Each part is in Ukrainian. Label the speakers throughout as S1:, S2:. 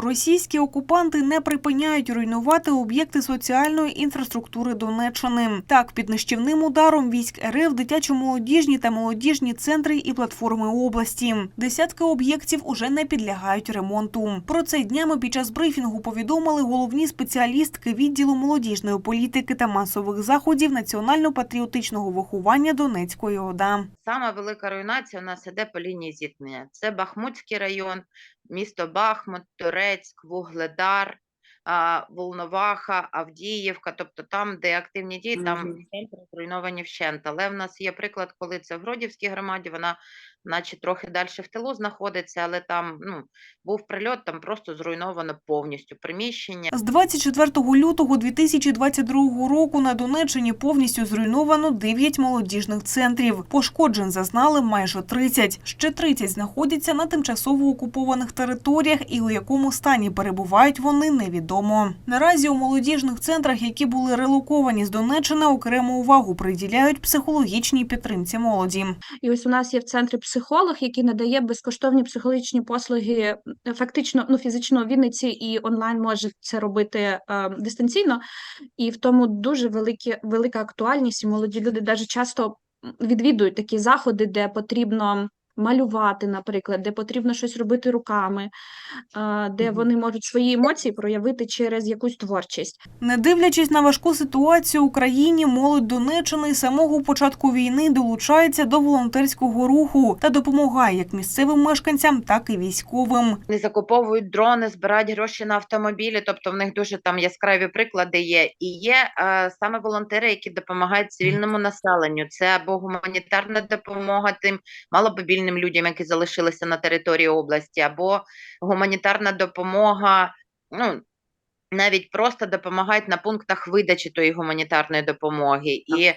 S1: Російські окупанти не припиняють руйнувати об'єкти соціальної інфраструктури Донеччини. Так, під нищівним ударом військ РФ дитячо-молодіжні та молодіжні центри і платформи області. Десятки об'єктів уже не підлягають ремонту. Про це днями під час брифінгу повідомили головні спеціалістки відділу молодіжної політики та масових заходів національно-патріотичного виховання Донецької ОДА.
S2: Сама велика руйнація у нас іде по лінії зіткнення. Це Бахмутський район, місто Бахмут, Турецьк, Вугледар, Волноваха, Авдіївка. Тобто там, де активні дії, там центри зруйновані вщент. Але в нас є приклад, коли це в Гродівській громаді, вона наче трохи далі в тилу знаходиться, але там ну, був прильот, там просто зруйновано повністю приміщення.
S1: З 24 лютого 2022 року на Донеччині повністю зруйновано 9 молодіжних центрів. Пошкоджень зазнали майже 30. Ще 30 знаходяться на тимчасово окупованих територіях і у якому стані перебувають вони невідомо. Наразі у молодіжних центрах, які були релоковані з Донеччини, окрему увагу приділяють психологічній підтримці молоді.
S3: І ось у нас є в центрі психолог, який надає безкоштовні психологічні послуги, фактично, ну фізично в Вінниці і онлайн може це робити е, дистанційно. І в тому дуже великі, велика актуальність. І молоді люди навіть часто відвідують такі заходи, де потрібно малювати, наприклад, де потрібно щось робити руками, де вони можуть свої емоції проявити через якусь творчість.
S1: Не дивлячись на важку ситуацію в Україні, молодь Донеччини з самого початку війни долучається до волонтерського руху та допомагає як місцевим мешканцям, так і військовим.
S2: Вони закуповують дрони, збирають гроші на автомобілі. Тобто в них дуже там яскраві приклади є. І є е, саме волонтери, які допомагають цивільному населенню. Це або гуманітарна допомога тим малопобільним людям, які залишилися на території області, або гуманітарна допомога. Ну навіть просто допомагають на пунктах видачі тої гуманітарної допомоги. І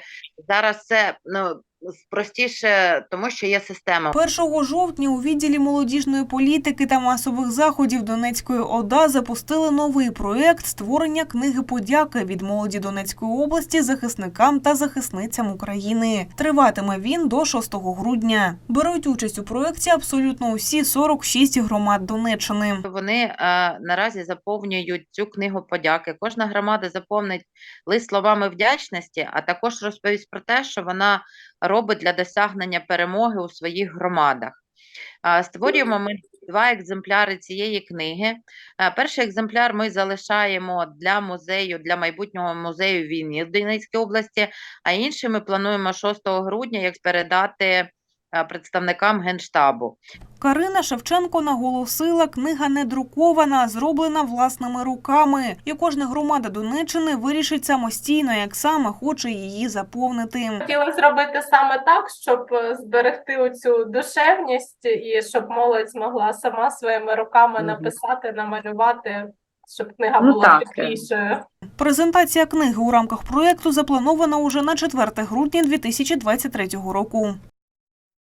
S2: зараз це ну простіше, тому що є система.
S1: 1 жовтня у відділі молодіжної політики та масових заходів Донецької ОДА запустили новий проєкт створення книги подяки від молоді Донецької області захисникам та захисницям України. Триватиме він до 6 грудня. Беруть участь у проєкті абсолютно усі 46 громад Донеччини.
S2: Вони е, наразі заповнюють цю книгу подяки. Кожна громада заповнить лист словами вдячності, а також розповість про те, що вона робить для досягнення перемоги у своїх громадах. Створюємо ми два екземпляри цієї книги. Перший екземпляр ми залишаємо для музею, для майбутнього музею війни в Донецькій області, а інший ми плануємо 6 грудня як передати представникам Генштабу.
S1: Карина Шевченко наголосила, книга не друкована, а зроблена власними руками. І кожна громада Донеччини вирішить самостійно, як саме хоче її заповнити.
S4: Хотіла зробити саме так, щоб е, зберегти цю душевність і щоб молодь змогла сама своїми руками написати, намалювати, щоб книга
S3: Ну
S4: була
S3: так,
S4: теплішою.
S1: Презентація книги у рамках проєкту запланована уже на 4 грудня 2023 року.